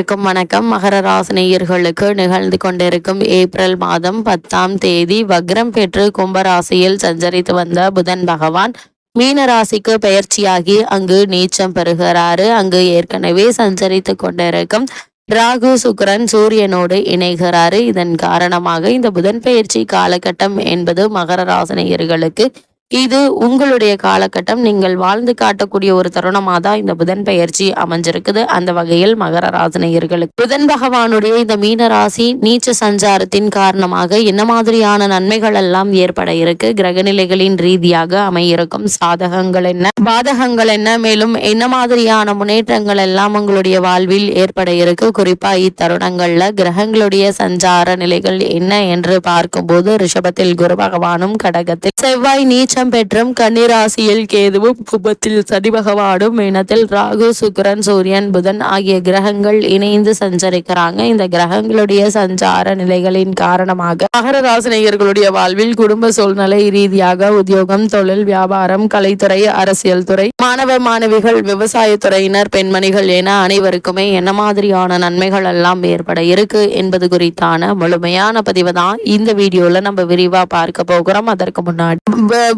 இருக்கும் வணக்கம். மகர ராசினியர்களுக்கு நிகழ்ந்து கொண்டிருக்கும் ஏப்ரல் மாதம் பத்தாம் தேதி வக்ரம் பெற்று கும்பராசியில் சஞ்சரித்து வந்த புதன் பகவான் மீன ராசிக்கு பயிற்சியாகி அங்கு நீச்சம் பெறுகிறாரு. அங்கு ஏற்கனவே சஞ்சரித்து கொண்டிருக்கும் ராகு சுக்கரன் சூரியனோடு இணைகிறாரு. இதன் காரணமாக இந்த புதன் பயிற்சி காலகட்டம் என்பது மகர ராசினியர்களுக்கு இது உங்களுடைய காலகட்டம். நீங்கள் வாழ்ந்து காட்டக்கூடிய ஒரு தருணமாக தான் இந்த புதன் பெயர்ச்சி அமைஞ்சிருக்குது. அந்த வகையில் மகர ராசினியர்களுக்கு புதன் பகவானுடைய இந்த மீன ராசி நீச்ச சஞ்சாரத்தின் காரணமாக என்ன மாதிரியான நன்மைகள் எல்லாம் ஏற்பட இருக்கு? கிரகநிலைகளின் ரீதியாக அமையிருக்கும் சாதகங்கள் என்ன? பாதகங்கள் என்ன? மேலும் என்ன மாதிரியான முன்னேற்றங்கள் எல்லாம் உங்களுடைய வாழ்வில் ஏற்பட இருக்கு? குறிப்பா இத்தருணங்கள்ல கிரகங்களுடைய சஞ்சார நிலைகள் என்ன என்று பார்க்கும்போது ரிஷபத்தில் குரு பகவானும் கடகத்தில் செவ்வாய் நீச்ச உச்சம் பெற்றும் கன்னிராசியில் கேதுவும் குபத்தில் சனி பகவானும் இனத்தில் ராகு சுக்கரன் சூரியன் புதன் ஆகிய கிரகங்கள் இணைந்து சஞ்சரிக்கிறாங்க. இந்த கிரகங்களுடைய சஞ்சார நிலைகளின் காரணமாக மகர ராசினியர்களுடைய வாழ்வில் குடும்ப சூழ்நிலை ரீதியாக உத்தியோகம் தொழில் வியாபாரம் கலைத்துறை அரசியல் துறை மாணவ மாணவிகள் விவசாயத்துறையினர் பெண்மணிகள் என அனைவருக்குமே என்ன மாதிரியான நன்மைகள் எல்லாம் ஏற்பட இருக்கு என்பது குறித்தான முழுமையான பதிவு தான் இந்த வீடியோல நம்ம விரிவா பார்க்க போகிறோம். அதற்கு முன்னாடி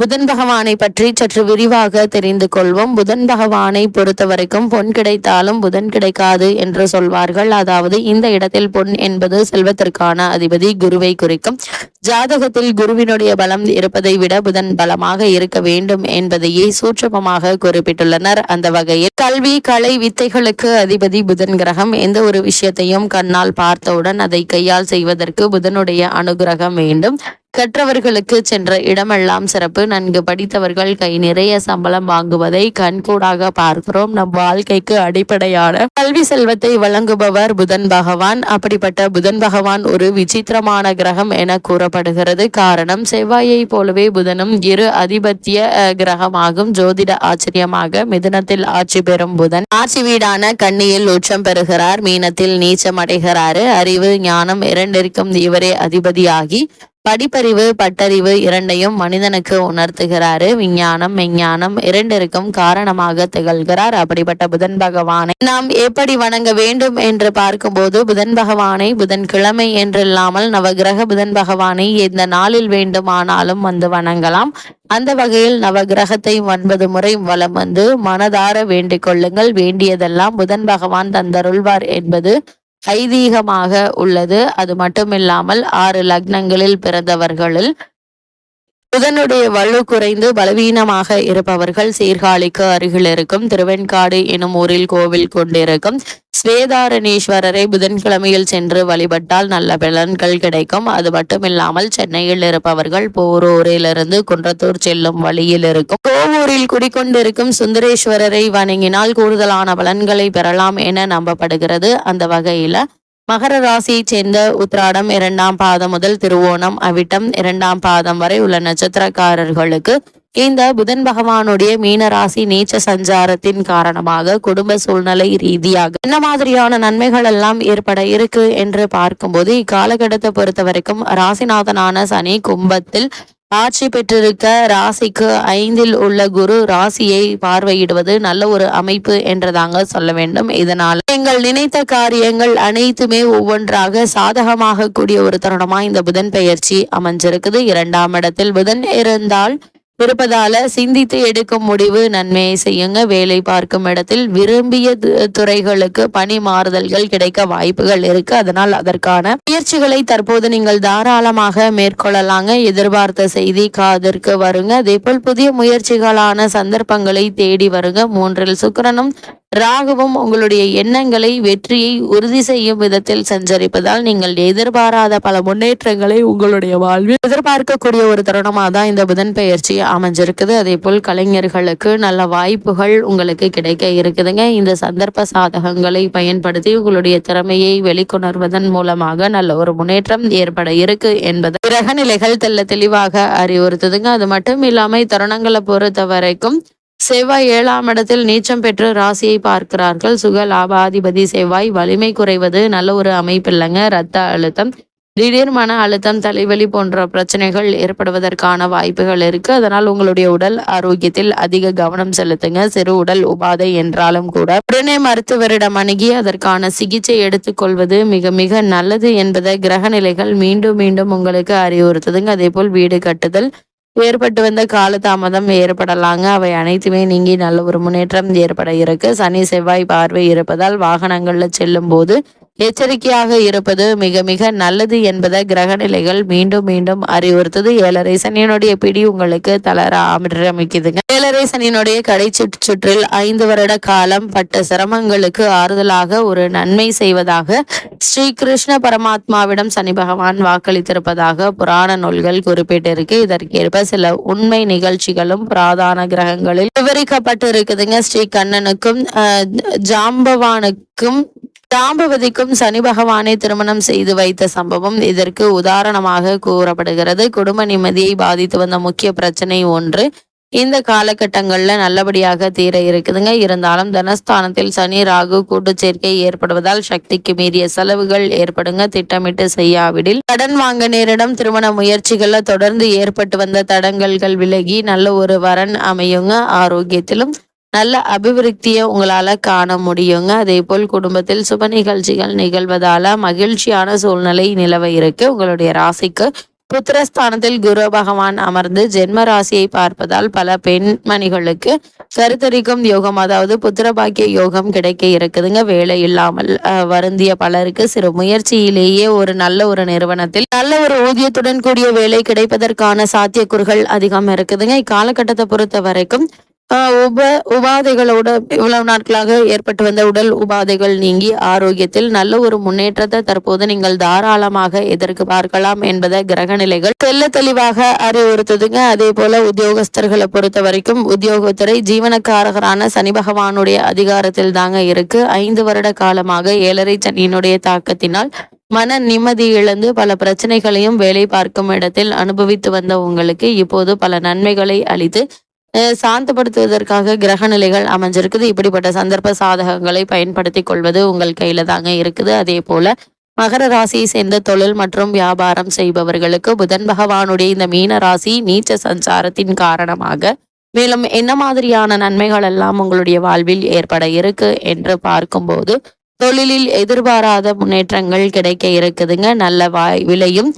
புதன் பகவானை பற்றி சற்று விரிவாக தெரிந்து கொள்வோம். புதன் பகவானை பொறுத்த வரைக்கும் பொன் கிடைத்தாலும் புதன் கிடைக்காது என்று சொல்வார்கள். அதாவது இந்த இடத்தில் பொன் என்பது செல்வத்திற்கான அதிபதி குருவை குறிக்கும். ஜாதகத்தில் குருவினுடைய பலம் இருப்பதை விட புதன் பலமாக இருக்க வேண்டும் என்பதையே சூட்சமமாக குறிப்பிட்டுள்ளனர். அந்த வகையில் கல்வி கலை வித்தைகளுக்கு அதிபதி புதன் கிரகம் எந்த ஒரு விஷயத்தையும் கண்ணால் பார்த்தவுடன் அதை கையால் செய்வதற்கு புதனுடைய அனுகிரகம் வேண்டும். கற்றவர்களுக்கு சென்ற இடமெல்லாம் சிறப்பு. நன்கு படித்தவர்கள் கை நிறைய சம்பளம் வாங்குவதை கண்கூடாக பார்க்கிறோம். நம் வாழ்க்கைக்கு அடிப்படையான கல்வி செல்வத்தை வழங்குபவர் புதன் பகவான். அப்படிப்பட்ட புதன் பகவான் ஒரு விசித்திரமான கிரகம் என கூறப்படுகிறது. காரணம் செவ்வாயை போலவே புதனும் இரு அதிபத்திய கிரகமாகும். ஜோதிட ஆச்சரியமாக மிதுனத்தில் ஆட்சி பெறும் புதன் ஆட்சி வீடான கண்ணியில் உச்சம் பெறுகிறார். மீனத்தில் நீச்சம் அடைகிறாரு. அறிவு ஞானம் இரண்டிற்கும் இவரே அதிபதியாகி படிப்பறிவு பட்டறிவு இரண்டையும் மனிதனுக்கு உணர்த்துகிறாரு. விஞ்ஞானம் மெஞ்ஞானம் இரண்டிற்கும் காரணமாக திகழ்கிறார். அப்படிப்பட்ட புதன் பகவானை நாம் எப்படி வணங்க வேண்டும் என்று பார்க்கும்போது புதன் பகவானை புதன் கிழமை என்றில்லாமல் நவகிரக புதன் பகவானை எந்த நாளில் வேண்டுமானாலும் வந்து வணங்கலாம். அந்த வகையில் நவகிரகத்தை ஒன்பது முறை வலம் வந்து மனதார வேண்டிக் கொள்ளுங்கள். வேண்டியதெல்லாம் புதன் பகவான் தந்தருள்வார் என்பது ஐதீகமாக உள்ளது. அது மட்டுமில்லாமல் ஆறு லக்னங்களில் பிறந்தவர்களில் புதனுடைய வலு குறைந்து பலவீனமாக இருப்பவர்கள் சீர்காழிக்கு அருகில் இருக்கும். திருவெண்காடு எனும் ஊரில் கோவில் கொண்டிருக்கும். ஸ்வேதாரணீஸ்வரரை புதன்கிழமையில் சென்று வழிபட்டால் நல்ல பலன்கள் கிடைக்கும். அது மட்டுமில்லாமல் சென்னையில் இருப்பவர்கள் போரூரிலிருந்து குன்றத்தூர் செல்லும் வழியில் இருக்கும். கோவூரில் குடிக்கொண்டிருக்கும் சுந்தரேஸ்வரரை வணங்கினால் கூடுதலான பலன்களை பெறலாம் என நம்பப்படுகிறது. அந்த வகையில மகர ராசியைச் சேர்ந்த உத்ராடம் இரண்டாம் பாதம் முதல் திருவோணம் அவிட்டம் இரண்டாம் பாதம் வரை உள்ள நட்சத்திரக்காரர்களுக்கு இந்த புதன் பகவானுடைய மீனராசி நீச்ச சஞ்சாரத்தின் காரணமாக குடும்ப சூழ்நிலை ரீதியாக என்ன மாதிரியான நன்மைகள் எல்லாம் ஏற்பட இருக்கு என்று பார்க்கும்போது இக்காலகட்டத்தை பொறுத்த வரைக்கும் ராசிநாதனான சனி கும்பத்தில் ஆட்சி பெற்றிருக்க ராசிக்கு ஐந்தில் உள்ள குரு ராசியை பார்வையிடுவது நல்ல ஒரு அமைப்பு என்றதாங்க சொல்ல வேண்டும். இதனால் நீங்கள் நினைத்த காரியங்கள் அனைத்துமே ஒவ்வொன்றாக சாதகமாக கூடிய ஒரு தருணமா இந்த புதன் பெயர்ச்சி அமைஞ்சிருக்குது. இரண்டாம் இடத்தில் புதன் இருந்தால் இருப்பதால சிந்தித்து எடுக்கும் முடிவு நன்மையை செய்யுங்க. வேலை பார்க்கும் இடத்தில் விரும்பிய துறைகளுக்கு பணி மாறுதல்கள் கிடைக்க வாய்ப்புகள் இருக்கு. அதனால் அதற்கான முயற்சிகளை தற்போது நீங்கள் தாராளமாக மேற்கொள்ளலாங்க. எதிர்பார்த்த செய்தி காதற்கு வருங்க. அதே போல் புதிய முயற்சிகளான சந்தர்ப்பங்களை தேடி வருங்க. மூன்றில் சுக்கரனும் ராகுவும் உங்களுடைய எண்ணங்களை வெற்றியை உறுதி செய்யும் விதத்தில் சஞ்சரிப்பதால் நீங்கள் எதிர்பாராத பல முன்னேற்றங்களை உங்களுடைய வாழ்வில் எதிர்பார்க்கக்கூடிய ஒரு தருணமாக தான் இந்த புதன் பெயர்ச்சி அமைஞ்சிருக்குது. அதே போல் கலைஞர்களுக்கு நல்ல வாய்ப்புகள் உங்களுக்கு கிடைக்க இருக்குதுங்க. இந்த சந்தர்ப்ப சாதகங்களை பயன்படுத்தி உங்களுடைய திறமையை வெளிக்கொணர்வதன் மூலமாக நல்ல ஒரு முன்னேற்றம் ஏற்பட இருக்கு என்பது கிரக நிலைகள் தெல்ல தெளிவாக அறிவுறுத்துதுங்க. அது மட்டும் இல்லாமல் தருணங்களை பொறுத்த வரைக்கும் செவ்வாய் ஏழாம் இடத்தில் நீச்சம் பெற்று ராசியை பார்க்கிறார்கள். சுக லாபாதிபதி செவ்வாய் வலிமை குறைவது நல்ல ஒரு அமைப்பு இல்லைங்க ரத்த அழுத்தம் திடீர் மன அழுத்தம் தலைவலி போன்ற பிரச்சனைகள் ஏற்படுவதற்கான வாய்ப்புகள் இருக்கு. அதனால் உங்களுடைய உடல் ஆரோக்கியத்தில் அதிக கவனம் செலுத்துங்க. சிறு உடல் உபாதை என்றாலும் கூட. உடனே மருத்துவரிடம் அணுகி அதற்கான சிகிச்சை எடுத்துக்கொள்வது மிக மிக நல்லது என்பதை கிரக நிலைகள் மீண்டும் மீண்டும் உங்களுக்கு அறிவுறுத்துதுங்க. அதே போல் வீடு கட்டுதல் ஏற்பட்டு வந்த காலதாமதம் ஏற்படலாங்க. அவை அனைத்துமே நீங்கி நல்ல ஒரு முன்னேற்றம் ஏற்பட இருக்கு. சனி செவ்வாய் பார்வை இருப்பதால் வாகனங்கள்ல செல்லும் போது எச்சரிக்கையாக இருப்பது மிக மிக நல்லது என்பதை கிரக நிலைகள் மீண்டும் மீண்டும் அறிவுறுத்தது. ஏழரை சனியனுடைய பிடி உங்களுக்கு தளர ஆரம்பிக்குதுங்க. ஏழரை சனியினுடைய கடை சுற்று- சுற்றில் ஐந்து வருட காலம் பட்ட சிரமங்களுக்கு ஆறுதலாக ஒரு நன்மை செய்வதாக ஸ்ரீ கிருஷ்ண பரமாத்மாவிடம் சனி பகவான் வாக்களித்திருப்பதாக புராண நூல்கள் குறிப்பிட்டிருக்கு. இதற்கேற்ப சில உண்மை நிகழ்ச்சிகளும் பிராதான கிரகங்களில் விவரிக்கப்பட்டு இருக்குதுங்க ஸ்ரீ கண்ணனுக்கும் அஹ், ஜாம்பவானுக்கும் ஜாம்பவதிக்கும் சனி பகவானை திருமணம் செய்து வைத்த சம்பவம் இதற்கு உதாரணமாக கூறப்படுகிறது. குடும்ப நிம்மதியை பாதித்து வந்த முக்கிய பிரச்சனை ஒன்று இந்த காலகட்டங்கள்ல நல்லபடியாக தீர இருக்குதுங்க. இருந்தாலும் தனஸ்தானத்தில் சனி ராகு கூட்டு சேர்க்கை ஏற்படுவதால் சக்திக்கு மீறிய செலவுகள் ஏற்படுங்க. திட்டமிட்டு செய்யாவிடில் கடன் வாங்க நேரிடம். திருமண முயற்சிகள்ல தொடர்ந்து ஏற்பட்டு வந்த தடங்கல்கள் விலகி நல்ல ஒரு வரன் அமையுங்க. ஆரோக்கியத்திலும் நல்ல அபிவிருத்தியை உங்களால காண முடியுங்க. அதே போல் குடும்பத்தில் சுப நிகழ்ச்சிகள் நிகழ்வதால மகிழ்ச்சியான சூழ்நிலை நிலவ இருக்கு. உங்களுடைய ராசிக்கு புத்திரஸ்தானத்தில் குரு பகவான் அமர்ந்து ஜென்ம ராசியை பார்ப்பதால் பல பெண்மணிகளுக்கு கருத்தரிக்கும் யோகம் அதாவது புத்திர பாக்கிய யோகம் கிடைக்க இருக்குதுங்க. வேலை இல்லாமல் வருந்திய பலருக்கு சிறு முயற்சியிலேயே ஒரு நல்ல ஒரு நிறுவனத்தில் நல்ல ஒரு ஊதியத்துடன் கூடிய வேலை கிடைப்பதற்கான சாத்தியக்கூறுகள் அதிகம் இருக்குதுங்க. இக்காலகட்டத்தை பொறுத்த வரைக்கும் உப உபாதைகளோட இவ்வளவு நாட்களாக ஏற்பட்டு வந்த உடல் உபாதைகள் நீங்கி ஆரோக்கியத்தில் நல்ல ஒரு முன்னேற்றத்தை தற்போது நீங்கள் தாராளமாக எதற்கு பார்க்கலாம் என்பதை கிரக நிலைகள் தெல்ல தெளிவாக அறிவுறுத்துதுங்க. அதே போல உத்தியோகஸ்தர்களை பொறுத்த வரைக்கும் உத்தியோகத்துறை ஜீவனக்காரகரான சனி பகவானுடைய அதிகாரத்தில் தாங்க இருக்கு. ஐந்து வருட காலமாக ஏழரை சனியினுடைய தாக்கத்தினால் மன நிம்மதி இழந்து பல பிரச்சனைகளையும் வேலை பார்க்கும் இடத்தில் அனுபவித்து வந்த உங்களுக்கு இப்போது பல நன்மைகளை அளித்து சாந்தப்படுத்துவதற்காக கிரக நிலைகள் அமைஞ்சிருக்குது. இப்படிப்பட்ட சந்தர்ப்ப சாதகங்களை பயன்படுத்தி கொள்வது உங்கள் கையில தாங்க இருக்குது. அதே போல மகர ராசியை சேர்ந்த தொழில் மற்றும் வியாபாரம் செய்பவர்களுக்கு புதன் பகவானுடைய இந்த மீன ராசி நீச்ச சஞ்சாரத்தின் காரணமாக மேலும் என்ன மாதிரியான நன்மைகள் எல்லாம் உங்களுடைய வாழ்வில் ஏற்பட இருக்கு என்று பார்க்கும்போது தொழிலில் எதிர்பாராத முன்னேற்றங்கள் கிடைக்க இருக்குதுங்க. நல்ல வாய் விலையும்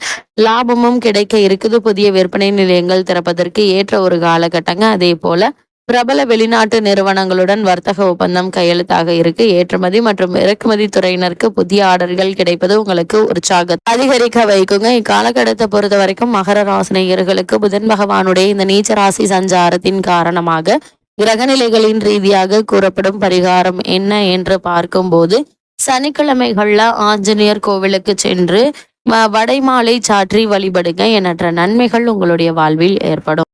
லாபமும் கிடைக்க இருக்குது. புதிய விற்பனை நிலையங்கள் திறப்பதற்கு ஏற்ற ஒரு காலகட்டங்க. அதே போல பிரபல வெளிநாட்டு நிறுவனங்களுடன் வர்த்தக ஒப்பந்தம் கையெழுத்தாக இருக்கு. ஏற்றுமதி மற்றும் இறக்குமதி துறையினருக்கு புதிய ஆர்டர்கள் கிடைப்பது உங்களுக்கு உற்சாகத்தை அதிகரிக்க வைக்குங்க. இக்காலகட்டத்தை பொறுத்த வரைக்கும் மகர ராசினியர்களுக்கு புதன் பகவானுடைய இந்த நீச்ச ராசி சஞ்சாரத்தின் காரணமாக கிரகநிலைகளின் ரீதியாக கூறப்படும் பரிகாரம் என்ன என்று பார்க்கும்போது சனிக்கிழமைகள்ல ஆஞ்சநேயர் கோவிலுக்கு சென்று வடைமாலை சாற்றி வழிபடுங்க எண்ணற்ற நன்மைகள் உங்களுடைய வாழ்வில் ஏற்படும்.